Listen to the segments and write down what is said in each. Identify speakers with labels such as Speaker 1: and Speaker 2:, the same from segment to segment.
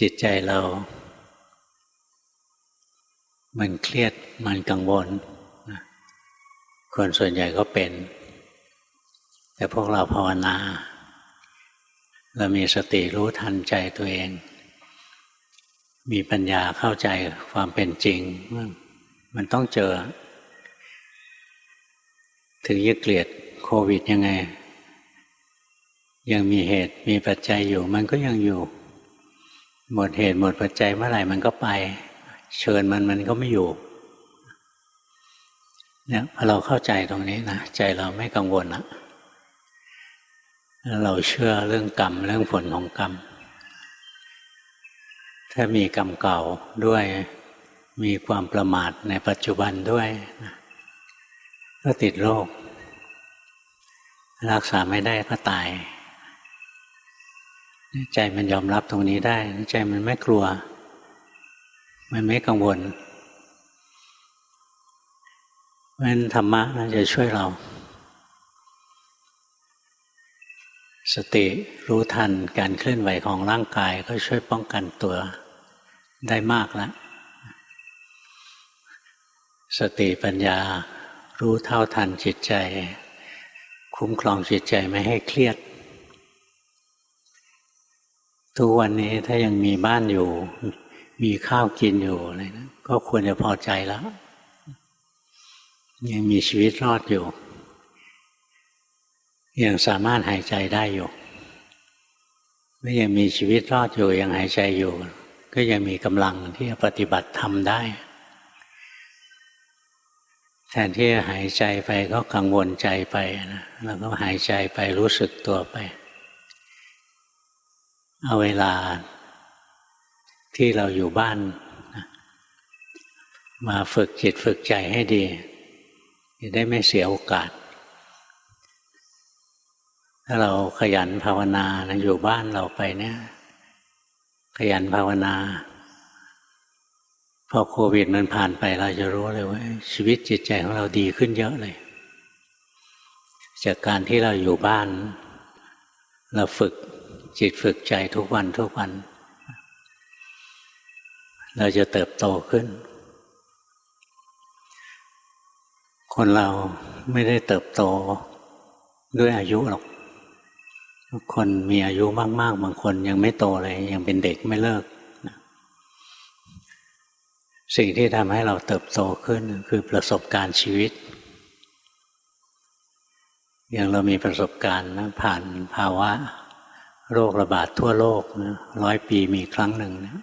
Speaker 1: จิตใจเรา มันเครียดมันกังวลคนส่วนใหญ่ก็เป็น แต่พวกเราภาวนา เรามีสติรู้ทันใจตัวเอง มีปัญญาเข้าใจความเป็นจริง มันต้องเจอ ถึงยึดเกลียดโควิดยังไง ยังมีเหตุมีปัจจัยอยู่ มันก็ยังอยู่ หมดเหตุหมดปัจจัยเมื่อไหร่มันก็ไป เชิญมันมันก็ไม่อยู่เนี่ยพอเราเข้าใจตรงนี้นะใจเราไม่กังวลละเราเชื่อเรื่องกรรมเรื่องผลของกรรม ถ้ามีกรรมเก่าด้วยมีความประมาทในปัจจุบันด้วยนะก็ติดโรค รักษาไม่ได้ก็ตาย ใจมันยอมรับตรงนี้ได้ ใจมันไม่กลัว มันไม่กังวลเพราะฉะนั้นธรรมะนะจะช่วยเรา สติรู้ทันการเคลื่อนไหวของร่างกายก็ช่วยป้องกันตัวได้มากแล้วสติปัญญารู้เท่าทันจิตใจ คุ้มครองจิตใจไม่ให้เครียด ทุกวันนี้ถ้ายังมีบ้านอยู่ มีข้าวกินอยู่อะไรนะก็ควรจะพอใจแล้ว ยังมีชีวิตรอดอยู่ ยังสามารถหายใจได้อยู่ไม่ยังมีชีวิตรอดอยู่ยังหายใจอยู่ ก็ยังมีกำลังที่จะปฏิบัติทำได้ แทนที่จะหายใจไปก็กังวลใจไปนะแล้วก็หายใจไปรู้สึกตัวไป เอาเวลาที่เราอยู่บ้าน มาฝึกจิตฝึกใจให้ดี จะได้ไม่เสียโอกาส ถ้าเราขยันภาวนานะอยู่บ้านเราไปเนี่ย ขยันภาวนา พอโควิดมันผ่านไปเราจะรู้เลยว่า ชีวิตจิตใจของเราดีขึ้นเยอะเลย จากการที่เราอยู่บ้าน เราฝึก จิตฝึกใจทุกวันทุกวัน เราจะเติบโตขึ้น คนเราไม่ได้เติบโตด้วยอายุหรอกคนมีอายุมาก ๆ บางคนยังไม่โตเลย ยังเป็นเด็กไม่เลิก สิ่งที่ทำให้เราเติบโตขึ้นคือประสบการณ์ชีวิตอย่างเรามีประสบการณ์นะผ่านภาวะ โรคระบาดทั่วโลกนะร้อยปีมีครั้งหนึ่งนะ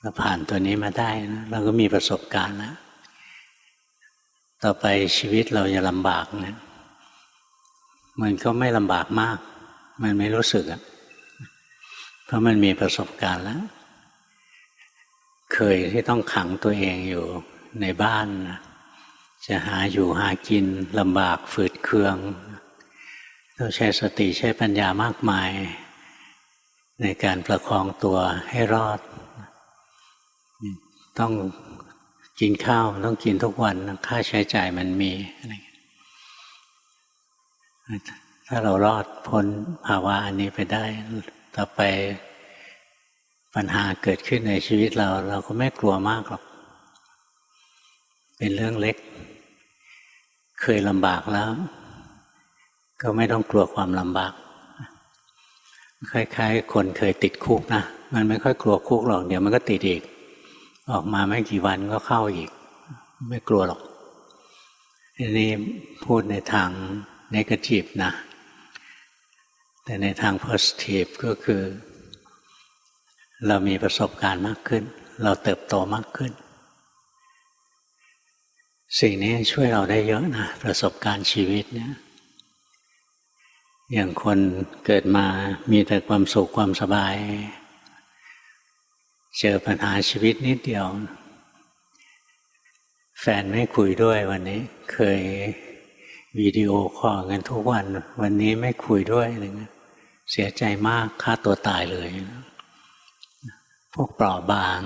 Speaker 1: เราผ่านตัวนี้มาได้นะเราก็มีประสบการณ์แล้วต่อไปชีวิตเราจะลำบากนะมันก็ไม่ลำบากมาก มันไม่รู้สึกอะเพราะมันมีประสบการณ์แล้ว เคยที่ต้องขังตัวเองอยู่ในบ้านนะจะหาอยู่หากินลำบากฝืดเคือง ต้องใช้สติใช้ปัญญามากมาย ในการประคองตัวให้รอด ต้องกินข้าวต้องกินทุกวันค่าใช้จ่ายมันมีอะไรถ้าเรารอดพ้นภาวะอันนี้ไปได้ ต่อไปปัญหาเกิดขึ้นในชีวิตเรา เราก็ไม่กลัวมากหรอก เป็นเรื่องเล็ก เคยลำบากแล้ว ก็ไม่ต้องกลัวความลำบาก คล้ายๆ คนเคยติดคุกนะ มันไม่ค่อยกลัวคุกหรอก เดี๋ยวมันก็ติดอีก ออกมาไม่กี่วันก็เข้าอีก ไม่กลัวหรอกทีนี้พูดในทางนกาทีฟนะ แต่ในทางโพสิทีฟก็คือ เรามีประสบการณ์มากขึ้น เราเติบโตมากขึ้น สิ่งนี้ช่วยเราได้เยอะนะ ประสบการณ์ชีวิตเนี่ย อย่างคนเกิดมามีแต่ความสุขความสบาย เจอปัญหาชีวิตนิดเดียว แฟนไม่คุยด้วยวันนี้ เคยวิดีโอคอลกันทุกวัน วันนี้ไม่คุยด้วยอะไรเงี้ยเสียใจมากฆ่าตัวตายเลย พวกเปราะบาง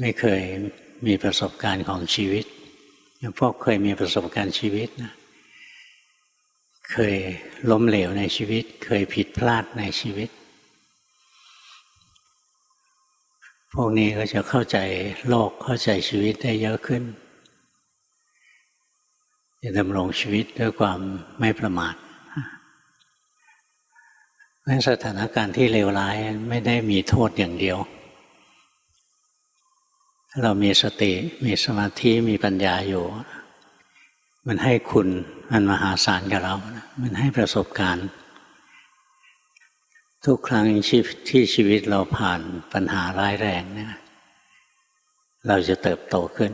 Speaker 1: ไม่เคยมีประสบการณ์ของชีวิตอย่างพวกเคยมีประสบการณ์ชีวิตนะ เคยล้มเหลวในชีวิต เคยผิดพลาดในชีวิต พวกนี้ก็จะเข้าใจโลกเข้าใจชีวิตได้เยอะขึ้นจะดำรงชีวิตด้วยความไม่ประมาทเพราะสถานการณ์ที่เลวร้ายไม่ได้มีโทษอย่างเดียว ถ้าเรามีสติมีสมาธิมีปัญญาอยู่ มันให้คุณมันมหาศาลกับเรามันให้ประสบการณ์ ทุกครั้งที่ชีวิตเราผ่านปัญหาร้ายแรงเนี่ยเราจะเติบโตขึ้น